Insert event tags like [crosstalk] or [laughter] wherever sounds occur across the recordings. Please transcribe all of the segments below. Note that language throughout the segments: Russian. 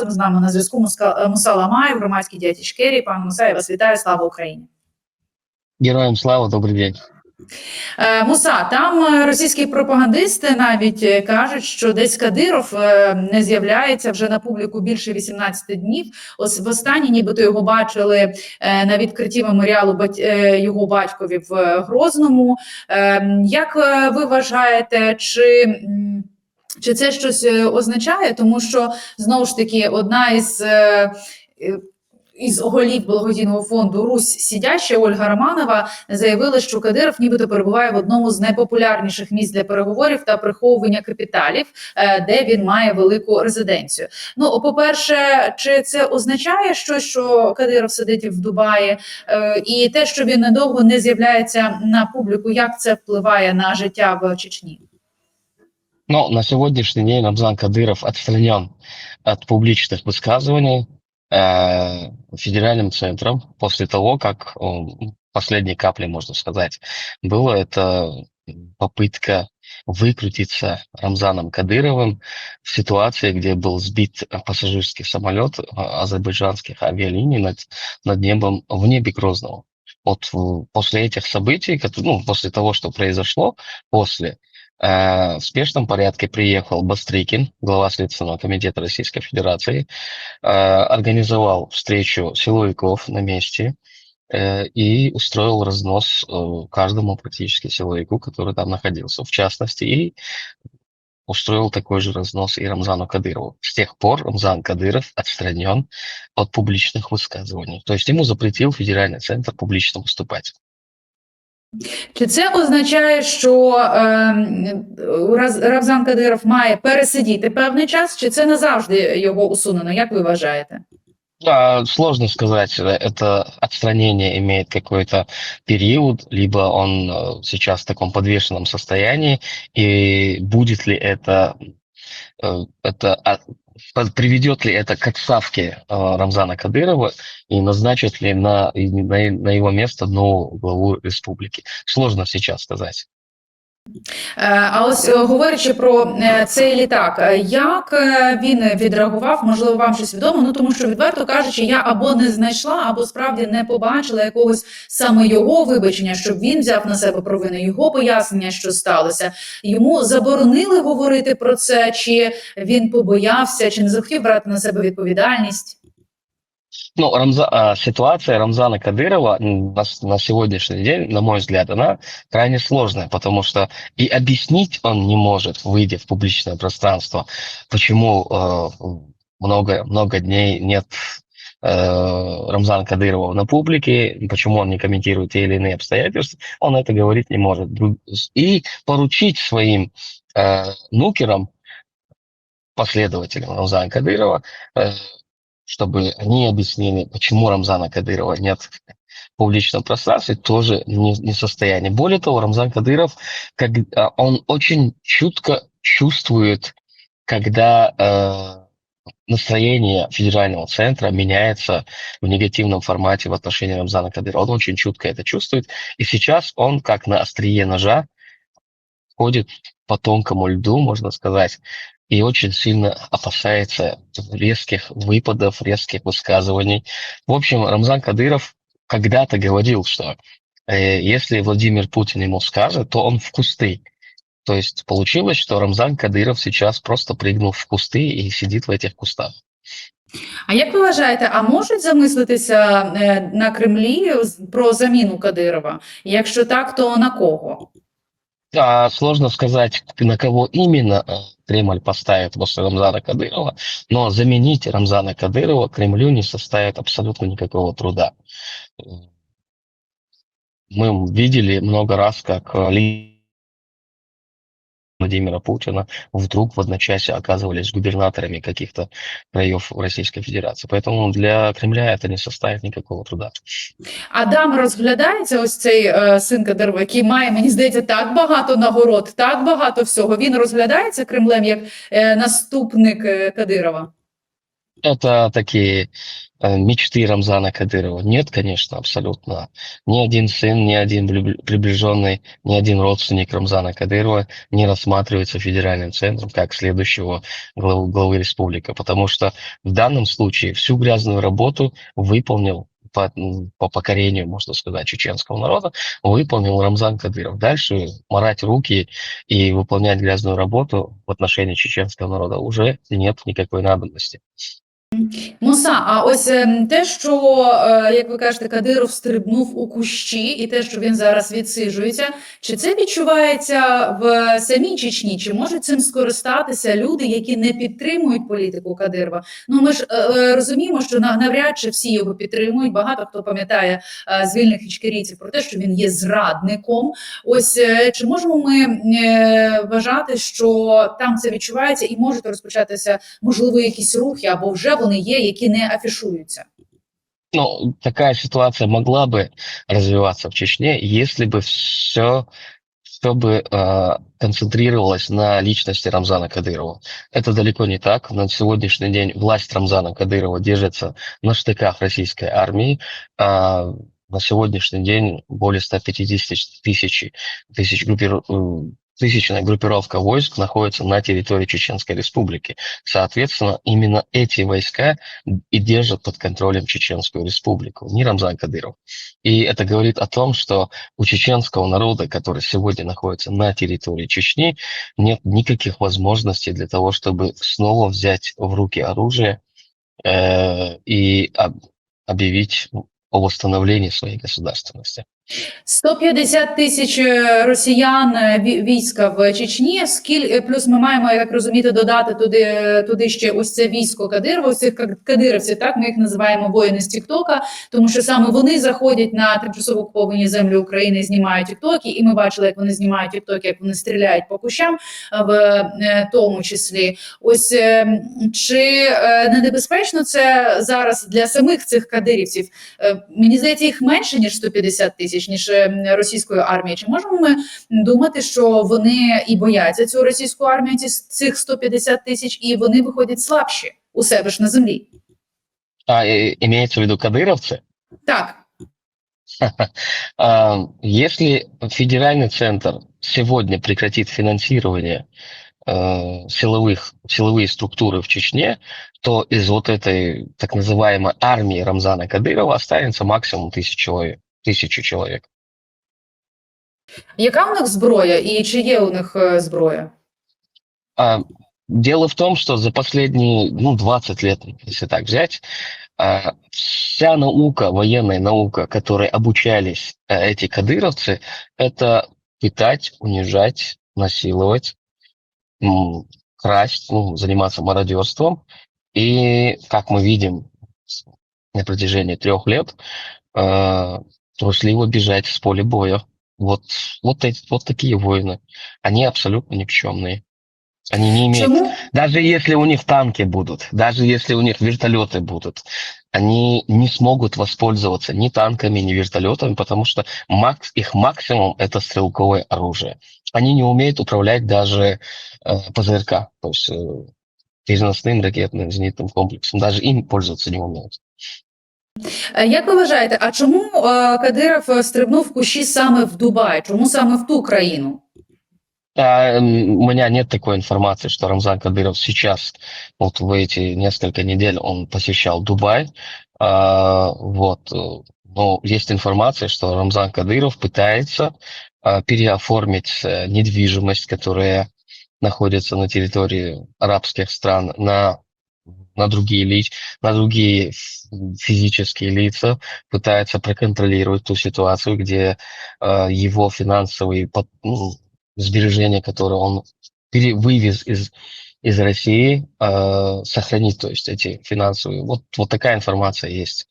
разом з нами на зв'язку Муска- Муса Ламаєв, громадський діятель Керрі. Пане Муса, я вас вітаю. Слава Україні. Героям слава, добрый день. Е, Муса, там е, російські пропагандисти навіть е, кажуть, що десь Кадиров е, не з'являється вже на публіку більше 18 днів. Ось востаннє, нібито його бачили е, на відкритті меморіалу е, його батькові в е, Грозному. Е, Як е, ви вважаєте, чи чи це щось е, означає? Тому що знову ж таки одна із. е, е, Із голів благодійного фонду Русь сидяща Ольга Романова заявили, що Кадиров нібито перебуває в одному з найпопулярніших місць для переговорів та приховування капіталів, де він має велику резиденцію. Ну, по-перше, чи це означає щось, що Кадиров сидить в Дубаї, і те, що він надовго не з'являється на публіку, як це впливає на життя в Чечні? Но на сегодняшний день Рамзан Кадыров отстранен от публичных высказываний э, федеральным центром после того, как э, последней каплей, можно сказать, было это попытка выкрутиться Рамзаном Кадыровым в ситуации, где был сбит пассажирский самолет э, азербайджанских авиалиний над, над небом в небе Грозного. Вот э, после этих событий, ну, после того, что произошло, после В спешном порядке приехал Бастрыкин, глава Следственного комитета Российской Федерации, э, организовал встречу силовиков на месте э, и устроил разнос э, каждому практически силовику, который там находился. В частности, и устроил такой же разнос и Рамзану Кадырову. С тех пор Рамзан Кадыров отстранен от публичных высказываний. То есть ему запретил Федеральный центр публично выступать. Чи це означає, що е, Раз- Равзан Кадиров має пересидіти певний час, чи це назавжди його усунено? Як ви вважаєте? Да, сложно сказать, э, это отстранение имеет какой-то период, либо он э, сейчас в таком подвешенном состоянии, и будет ли это, э, это а, приведет ли это к отставке э, Рамзана Кадырова и назначит ли на, на, на его место нового главу республики. Сложно сейчас сказать. Е, А ось е, говорячи про е, цей літак, як він відреагував? Можливо, вам щось відомо? Ну тому що відверто кажучи, я або не знайшла, або справді не побачила якогось саме його вибачення, щоб він взяв на себе провину, його пояснення, що сталося. Йому заборонили говорити про це, чи він побоявся, чи не захотів брати на себе відповідальність. Ну, Рамза, а, ситуация Рамзана Кадырова на, на сегодняшний день, на мой взгляд, она крайне сложная, потому что и объяснить он не может, выйдя в публичное пространство, почему э, много, много дней нет э, Рамзана Кадырова на публике, почему он не комментирует те или иные обстоятельства, он это говорить не может. И поручить своим э, нукерам, последователям Рамзана Кадырова, э, чтобы они объяснили, почему Рамзана Кадырова нет в публичном пространстве, тоже не, не в. Более того, Рамзан Кадыров, как, а, он очень чутко чувствует, когда э, настроение федерального центра меняется в негативном формате в отношении Рамзана Кадырова. Он очень чутко это чувствует. И сейчас он, как на острие ножа, ходит по тонкому льду, можно сказать, и очень сильно опасается резких выпадов, резких высказываний. В общем, Рамзан Кадыров когда-то говорил, что э, если Владимир Путин ему скажет, то он в кусты. То есть получилось, что Рамзан Кадыров сейчас просто прыгнул в кусты и сидит в этих кустах. А як ви вважаєте, а можуть замислитися е, на Кремлі з- про заміну Кадирова? Якщо так, то на кого? А, сложно сказать, на кого именно э, Кремль поставит после Рамзана Кадырова, но заменить Рамзана Кадырова Кремлю не составит абсолютно никакого труда. Мы видели много раз, как э, ли- Владимира Путина вдруг в одночасье оказывались губернаторами каких-то краев Российской Федерации. Поэтому для Кремля это не составит никакого труда. Адам розглядається ось цей е, син Кадирова, який має, мені здається, так багато нагород, так багато всього. Він розглядається Кремлем як е, наступник е, Кадирова. Это такие э, мечты Рамзана Кадырова. Нет, конечно, абсолютно. Ни один сын, ни один приближенный, ни один родственник Рамзана Кадырова не рассматривается федеральным центром как следующего главу, главы республики, потому что в данном случае всю грязную работу выполнил по, по покорению, можно сказать, чеченского народа, выполнил Рамзан Кадыров. Дальше морать руки и выполнять грязную работу в отношении чеченского народа уже нет никакой надобности. Муса, а ось ем, те, що, е, як ви кажете, Кадиров стрибнув у кущі, і те, що він зараз відсиджується, чи це відчувається в самій Чечні? Чи можуть цим скористатися люди, які не підтримують політику Кадирова? Ну ми ж е, е, розуміємо, що на- навряд чи всі його підтримують. Багато хто пам'ятає е, з вільних ічкерійців про те, що він є зрадником. Ось е, чи можемо ми е, вважати, що там це відчувається, і можуть розпочатися можливо якісь рухи або вже вони є, які не афішуються? Ну, такая ситуация могла бы развиваться в Чечне, если бы все, все бы э, концентрировалось на личности Рамзана Кадырова. Это далеко не так. На сегодняшний день власть Рамзана Кадырова держится на штыках российской армии. А на сегодняшний день более 150 тысяч, тысяч группиру- э, тысячная группировка войск находится на территории Чеченской Республики. Соответственно, именно эти войска и держат под контролем Чеченскую Республику, не Рамзан Кадыров. И это говорит о том, что у чеченского народа, который сегодня находится на территории Чечни, нет никаких возможностей для того, чтобы снова взять в руки оружие э, и об- объявить о восстановлении своей государственности. 150 тисяч е, росіян е, війська в Чечні. Скіль плюс ми маємо, як розуміти, додати туди туди ще ось це військо Кадирова, цих ка- кадировців. Так ми їх називаємо воїни з Тіктока, тому що саме вони заходять на тимчасово окуповані землі України, знімають тіктоки, і ми бачили, як вони знімають тіктоки, як вони стріляють по кущам, е, в е, тому числі. Ось е, чи е, не небезпечно це зараз для самих цих кадирівців? Е, Мені здається, їх менше ніж 150 тисяч, ніж е, російської армії. Чи можемо ми думати, що вони і бояться цю російську армію, ці цих 150 тисяч, і вони виходять слабші у себе ж на землі? А, э, имеется в виду кадыровцы? Так, [laughs] А, Если федеральный центр сегодня прекратит финансирование э, силовых, силовые структуры в Чечне, то из вот этой так называемой армии Рамзана Кадырова останется максимум тысяч человек. Тысячу человек. яка у них зброя, і чи є у них зброя? А, Дело в том, что за последние ну, 20 лет, если так взять, а, вся наука, военная наука, которой обучались а, эти кадыровцы, это пытать, унижать, насиловать, красть, ну, заниматься мародерством. И, как мы видим на протяжении трех лет, э, трусливо бежать с поля боя. Вот, вот, эти, вот такие воины. Они абсолютно никчемные. Они не имеют Чому даже если у них танки будут, даже если у них вертолеты будут, они не смогут воспользоваться ни танками, ни вертолетами, потому что макс, их максимум это стрелковое оружие. Они не умеют управлять даже э, ПЗРК, то есть э, переносным ракетным зенитным комплексом. Даже им пользоваться не умеют. Е, як ви вважаєте, а чому е, Кадиров е, стрибнув в кущі саме в Дубай? Чому саме в ту країну? А, м, у меня нет такой информации, что Рамзан Кадыров сейчас, вот в эти несколько недель он посещал Дубай. А, вот. э, Но есть информация, что Рамзан Кадыров пытается а, переоформить э, недвижимость, которая находится на территории арабских стран, на, на, другие, лиц, на другие физические лица, пытается проконтролировать ту ситуацию, где э, его финансовые под- ну, сбережения, которые он пере- вывез из, из России, э, сохранить, то есть эти финансовые. Вот, вот такая информация есть.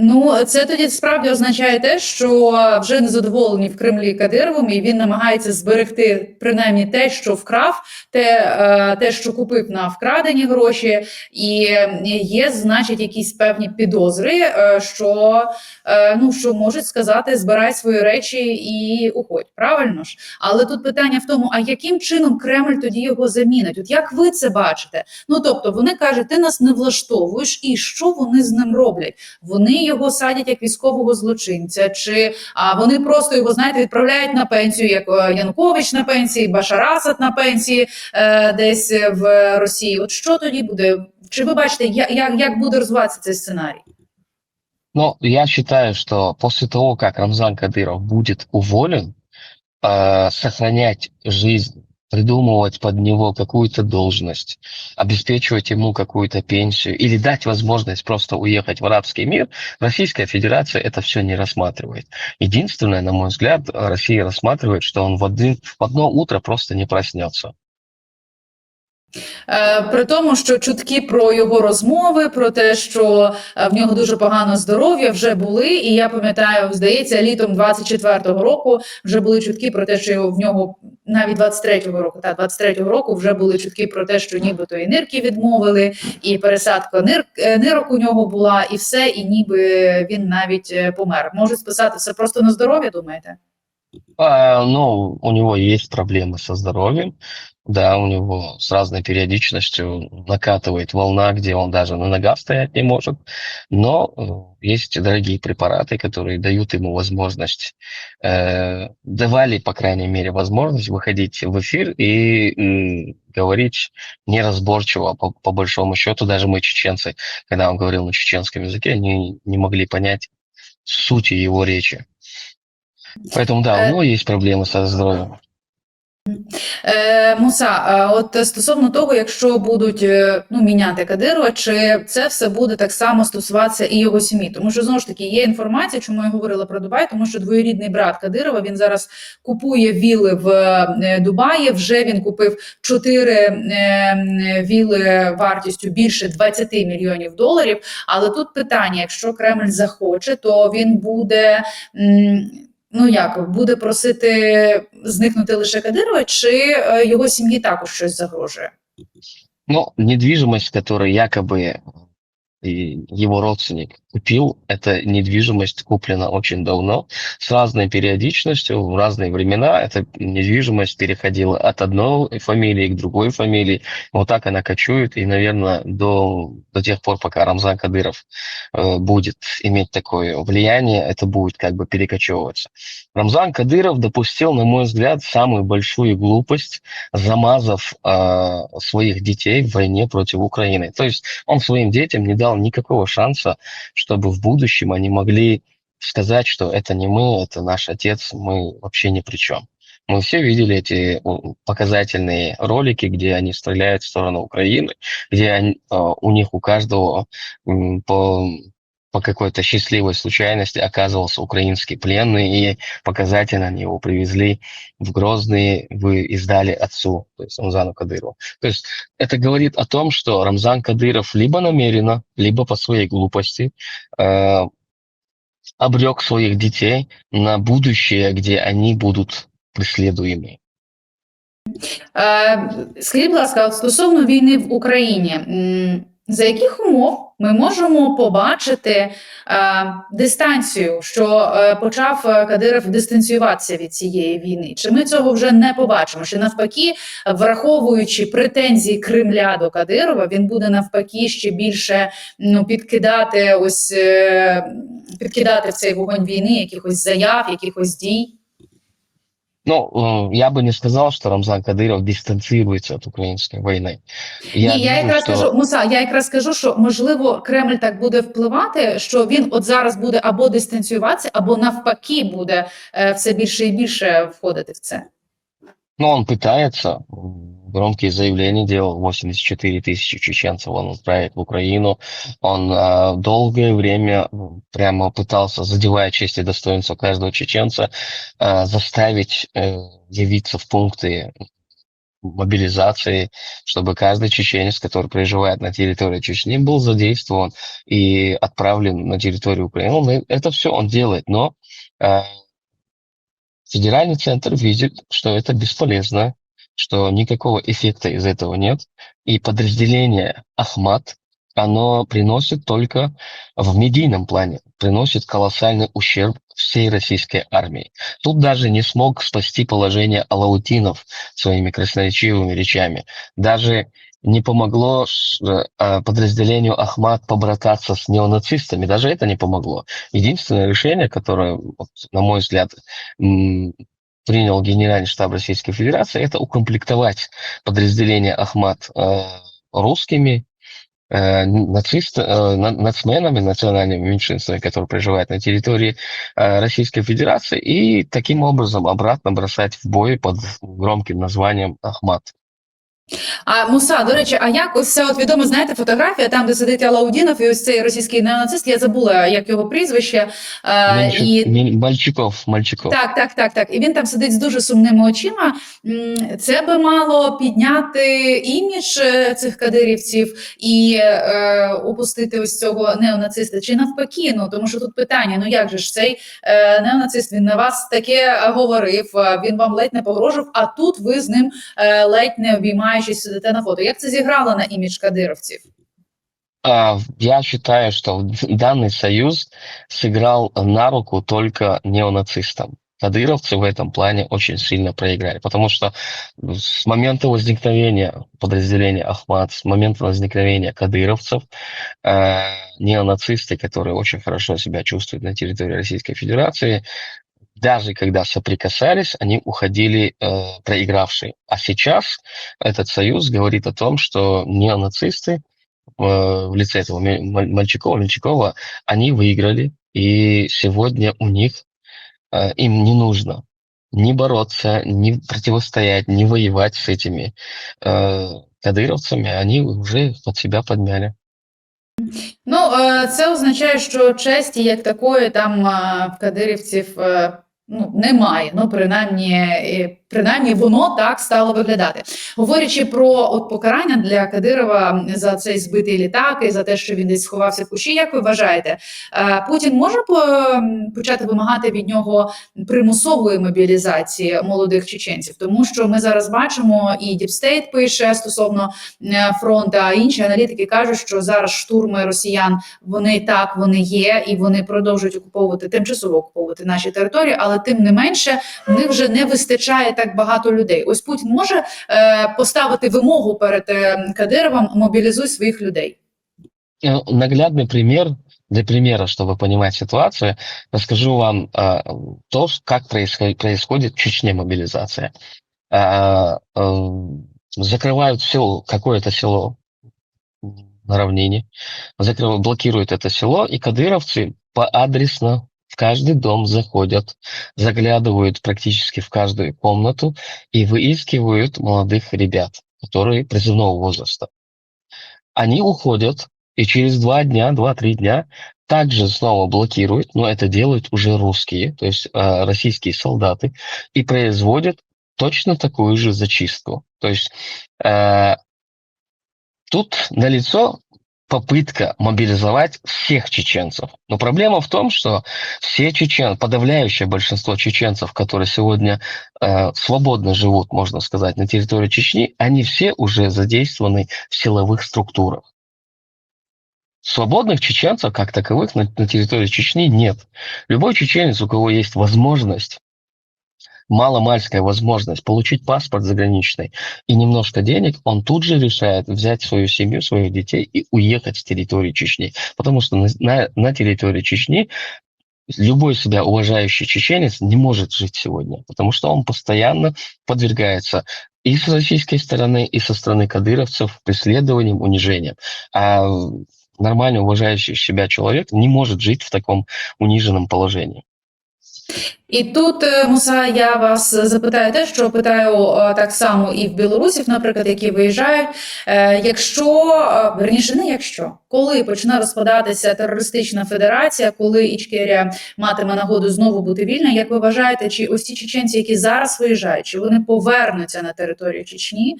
Ну, це тоді справді означає те, що вже незадоволені в Кремлі Кадировим, і він намагається зберегти принаймні те, що вкрав, те, е, те, що купив на вкрадені гроші, і є, значить, якісь певні підозри, е, що е, ну що можуть сказати: збирай свої речі і уходь. Правильно ж? Але тут питання в тому: а яким чином Кремль тоді його замінить? От як ви це бачите? Ну тобто вони кажуть, ти нас не влаштовуєш, і що вони з ним роблять? Вони його садять як військового злочинця, чи а вони просто його знаєте відправляють на пенсію, як е, Янукович на пенсії, Башар Асад на пенсії е, десь в Росії. От що тоді буде? Чи ви бачите, як, як, як буде розвиватися цей сценарій? Но я считаю, что после того, как Рамзан Кадыров будет уволен, э, сохранять жизнь, придумывать под него какую-то должность, обеспечивать ему какую-то пенсию или дать возможность просто уехать в арабский мир, Российская Федерация это все не рассматривает. Единственное, на мой взгляд, Россия рассматривает, что он в, один, в одно утро просто не проснется. Е, При тому, що чутки про його розмови, про те, що е, в нього дуже погано здоров'я, вже були. І я пам'ятаю, здається, літом 24-го року вже були чутки про те, що в нього навіть 23-го року, та 23-го року вже були чутки про те, що нібито і нирки відмовили, і пересадка нир, нирок у нього була, і все, і ніби він навіть е, помер. Можуть списати все просто на здоров'я, думаєте? А, ну, у него есть проблемы со здоровьем, да, у него с разной периодичностью накатывает волна, где он даже на ногах стоять не может, но э, есть дорогие препараты, которые дают ему возможность, э, давали, по крайней мере, возможность выходить в эфир и м, говорить неразборчиво, по, по большому счету, даже мы, чеченцы, когда он говорил на чеченском языке, не, не могли понять сути его речи. Поэтому да, Э, у него есть проблемы со здоровьем. Е, Муса, от стосовно того, якщо будуть е, ну, міняти Кадирова, чи це все буде так само стосуватися і його сім'ї? Тому що знову ж таки є інформація, чому я говорила про Дубай, тому що двоюрідний брат Кадирова він зараз купує віли в е, Дубаї. Вже він купив чотири е, віли вартістю більше 20 мільйонів доларів. Але тут питання: якщо Кремль захоче, то він буде. Ну як буде просити зникнути лише Кадирова, чи е, його сім'ї також щось загрожує? Но недвижимость, которую якобы и его родственник купил, эта недвижимость куплена очень давно, с разной периодичностью, в разные времена. Эта недвижимость переходила от одной фамилии к другой фамилии. Вот так она кочует, и, наверное, до, до тех пор, пока Рамзан Кадыров э, будет иметь такое влияние, это будет как бы перекочевываться. Рамзан Кадыров допустил, на мой взгляд, самую большую глупость, замазав э, своих детей в войне против Украины. То есть он своим детям не дал никакого шанса, чтобы в будущем они могли сказать, что это не мы, это наш отец, мы вообще ни при чем. Мы все видели эти показательные ролики, где они стреляют в сторону Украины, где они, э, у них у каждого по, по какой-то счастливой случайности оказывался украинский пленный, и показательно они его привезли в Грозный, вы и сдали отцу, то есть Рамзану Кадырову. То есть это говорит о том, что Рамзан Кадыров либо намеренно, либо по своей глупости э, обрек своих детей на будущее, где они будут преследуемы. Е, Скажіть, будь ласка, от стосовно війни в Україні, м, за яких умов ми можемо побачити е, дистанцію, що е, почав е, Кадиров дистанціюватися від цієї війни? Чи ми цього вже не побачимо? Чи навпаки, враховуючи претензії Кремля до Кадирова, він буде навпаки ще більше ну, підкидати ось е, підкидати в цей вогонь війни якихось заяв, якихось дій? Ну, э, я бы не сказал, что Рамзан Кадыров дистанцируется от украинской войны. Ні, я думаю, якраз что- кажу, Муса, я якраз кажу, що можливо Кремль так буде впливати, що він от зараз буде або дистанціюватися, або навпаки буде е, все більше і більше входити в це. Ну, он пытается, м, Громкие заявления делал, 84 тысячи чеченцев он отправит в Украину. Он а, долгое время м, прямо пытался, задевая честь и достоинство каждого чеченца, а, заставить э, явиться в пункты мобилизации, чтобы каждый чеченец, который проживает на территории Чечни, был задействован и отправлен на территорию Украины. Он это все он делает, но э, федеральный центр видит, что это бесполезно, что никакого эффекта из этого нет, и подразделение Ахмат, оно приносит только в медийном плане, приносит колоссальный ущерб всей российской армии. Тут даже не смог спасти положение алаутинов своими красноречивыми речами. Даже не помогло э, подразделению Ахмат побрататься с неонацистами. Даже это не помогло. Единственное решение, которое, на мой взгляд, принял Генеральный штаб Российской Федерации, это укомплектовать подразделение Ахмат э, русскими, э, нацист, э, нацменами, национальными меньшинствами, которые проживают на территории э, Российской Федерации, и таким образом обратно бросать в бой под громким названием Ахмат. А Муса, до речі, а як ось ця от відома, знаєте, фотографія, там, де сидить Алаудінов, і ось цей російський неонацист, я забула, як його прізвище. Мальчик, і... Мальчиков, Мальчиков. Так, так, так, так. І він там сидить з дуже сумними очима. Це би мало підняти імідж е, цих кадирівців і е, опустити ось цього неонациста. Чи навпаки, ну тому що тут питання: ну як же ж цей е, неонацист він на вас таке говорив, е, він вам ледь не погрожував, а тут ви з ним е, ледь не обіймаєтесь знімаючись сидите на фото. Як це зіграло на імідж кадировців? А, Я считаю, что данный союз сыграл на руку только неонацистам. Кадыровцы в этом плане очень сильно проиграли, потому что с момента возникновения подразделения Ахмат, с момента возникновения кадыровцев, э, неонацисты, которые очень хорошо себя чувствуют на территории Российской Федерации, даже когда соприкасались, они уходили э, проигравшие. А сейчас этот союз говорит о том, что неонацисты э, в лице этого Мальчикова, Мальчикова, они выиграли, и сегодня у них э, им не нужно ни бороться, ни противостоять, ни воевать с этими э, кадыровцами, они уже под себя подмяли. Ну, це означає, що честі як такої там в кадирівців ну, немає. Ну, принаймні, принаймні воно так стало виглядати. Говорячи про от покарання для Кадирова за цей збитий літак і за те, що він десь сховався в кущі. Як ви вважаєте, е, Путін може почати вимагати від нього примусової мобілізації молодих чеченців? Тому що ми зараз бачимо, і Діпстейт пише стосовно е, фронту, а інші аналітики кажуть, що зараз штурми росіян вони так вони є, і вони продовжують окуповувати тимчасово окуповувати наші території, але тим не менше в них вже не вистачає так багато людей. Ось Путін може е, поставити вимогу перед е, Кадировым мобилизуй своих людей. Наглядный пример для примера, чтобы понимать ситуацию, расскажу вам э, то, как происходит, происходит в Чечне мобилизация. Э, закрывают село, какое-то село на равнине, закрывают, блокируют это село, и кадыровцы поадресно в каждый дом заходят, заглядывают практически в каждую комнату и выискивают молодых ребят, которые призывного возраста. Они уходят, и через два дня, два-три дня также снова блокируют, но это делают уже русские, то есть э, российские солдаты, и производят точно такую же зачистку. То есть э, тут налицо попытка мобилизовать всех чеченцев. Но проблема в том, что все чечен, подавляющее большинство чеченцев, которые сегодня э, свободно живут, можно сказать, на территории Чечни, они все уже задействованы в силовых структурах. Свободных чеченцев, как таковых, на, на территории Чечни нет. Любой чеченец, у кого есть возможность маломальская возможность получить паспорт заграничный и немножко денег, он тут же решает взять свою семью, своих детей и уехать с территории Чечни. Потому что на, на, территории Чечни любой себя уважающий чеченец не может жить сегодня, потому что он постоянно подвергается и с российской стороны, и со стороны кадыровцев преследованием, унижением. А нормально уважающий себя человек не может жить в таком униженном положении. І тут, е, Муса, я вас запитаю те, що питаю е, так само і в білорусів, наприклад, які виїжджають. Е, Якщо верніше, не якщо, коли почне розпадатися терористична федерація, коли Ічкерія матиме нагоду знову бути вільна, як ви вважаєте, чи ось ті чеченці, які зараз виїжджають, чи вони повернуться на територію Чечні,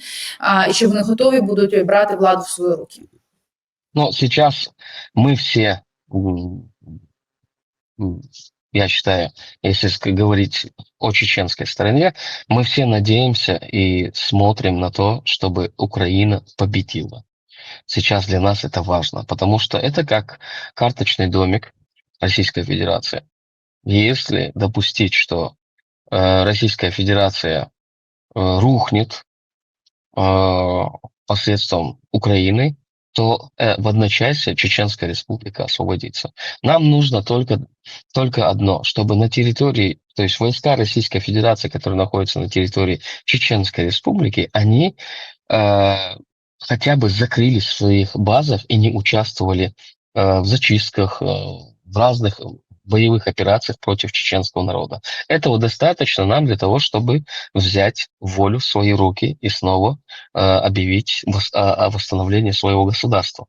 і чи вони готові будуть брати владу в свої руки? Но сейчас мы все, м, м, я считаю, если говорить о чеченской стороне, мы все надеемся и смотрим на то, чтобы Украина победила. Сейчас для нас это важно, потому что это как карточный домик Российской Федерации. Если допустить, что э, Российская Федерация э, рухнет э, посредством Украины, то э, в одночасье Чеченская Республика освободится. Нам нужно только, только одно, чтобы на территории, то есть войска Российской Федерации, которые находятся на территории Чеченской Республики, они э, хотя бы закрылись в своих базах и не участвовали э, в зачистках, э, в разных боевых операциях против чеченского народа. Этого достаточно нам для того, чтобы взять волю в свои руки и снова э, объявить о, о восстановлении своего государства.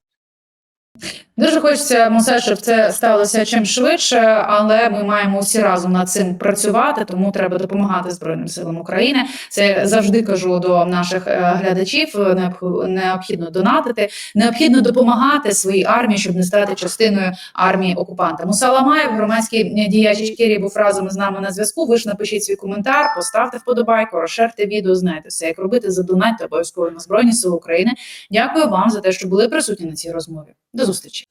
Дуже хочеться, Мусе, щоб це сталося чим швидше, але ми маємо всі разом над цим працювати, тому треба допомагати Збройним силам України. Це завжди кажу до наших е, глядачів. необх- Необхідно донатити, необхідно допомагати своїй армії, щоб не стати частиною армії окупанта. Муса Ламаєв, громадський діяч Ічкерії, був разом з нами на зв'язку. Ви ж напишіть свій коментар, поставте вподобайку, розширте відео. Знаєте все, як робити, задонайте обов'язково на Збройні Сили України. Дякую вам за те, що були присутні на цій розмові. До зустрічі.